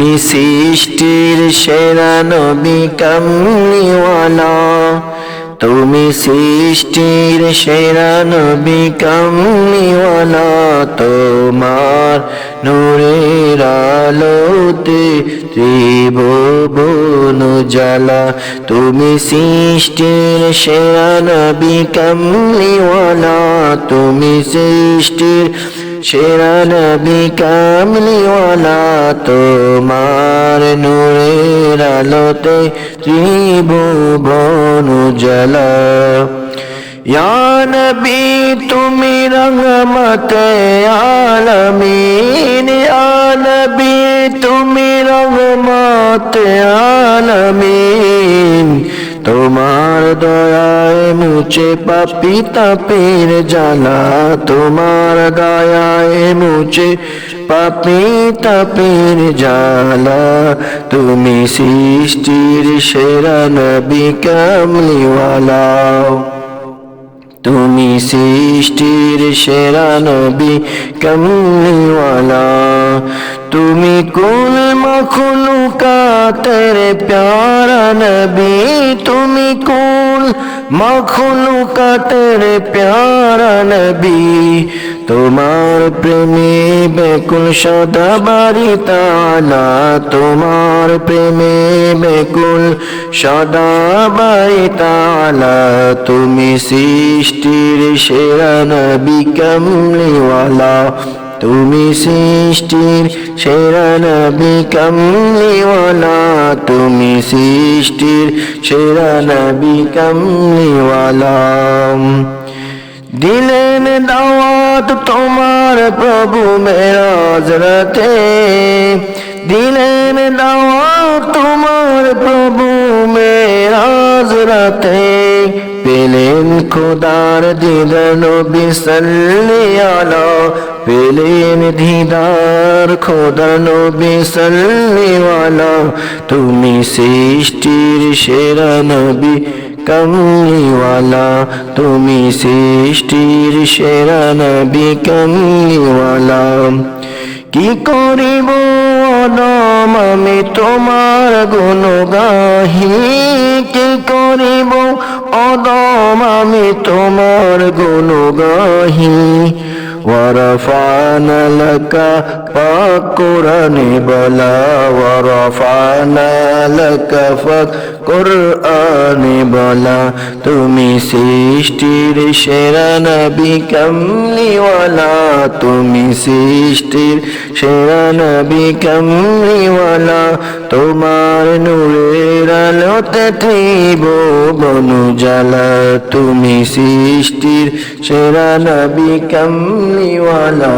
তুমি সৃষ্টির সেরা নবী, কামলিওয়ালা। তুমি সৃষ্টির সেরা নবী, কামলিওয়ালা। তোমার নূরের আলোতে ত্রিভুবন জ্বালা। তুমি সৃষ্টির সেরা নবী, কামলিওয়ালা। তুমি সৃষ্টির সেরা নবী কামলিওয়ালা তোমার নূরের আলোতে ত্রিভুবন জ্বালা ইয়া নবী, তুমি রহমত আলমিন। ইয়া নবী, তুমি রহমত আলমিন। মুছে পাপি তাপের জ্বালা তোমার দয়ায় মুছে পাপি তাপের জ্বালা তুমি সৃষ্টির সেরা নবী কামলিওয়ালা তুমি সৃষ্টির সেরা নবী কমলিওয়ালা তুমি কুল মখলুকাতের প্যারা নবী তুমি কুল মখলুকাতের প্যারা নবী, তোমার প্রেমে বেকুল সদা বাড়ি তালা তোমার প্রেমে বেকুল সদা বাড়ি তালা তুমি সৃষ্টির সেরা নবী, কমলিওয়ালা। তুমি সৃষ্টির সেরা নবী কমলিওয়ালা। তুমি সৃষ্টির সেরা নবী কমলিওয়ালা। দিলেন দাওয়াত তোমার প্রভু মেরাজ রাতে। দিলেন দাওয়াত তোমার প্রভু মেরাজ রাতে। পেলেন খোদার দিদন বিসল্লি আলা, পেলেন দিদার খোদা নবী সাল্লিওয়ালা তুমি সৃষ্টির সেরা নবী কমলিওয়ালা তুমি সৃষ্টির সেরা নবী কমলিওয়ালা কি করিব অদম আমি তোমার গুণগাহি। কি করিব অদম আমি তোমার গুণগাহি। ورفعنا لك فقراني بلا ورفعنا لك فقراني বলা তুমি সৃষ্টির সেরা নবী কমলিওয়ালা তুমি সৃষ্টির সেরা নবী কমলিওয়ালা তোমার নূরের বনু জ্বালা তুমি সৃষ্টির সেরা নবী কমলিওয়ালা।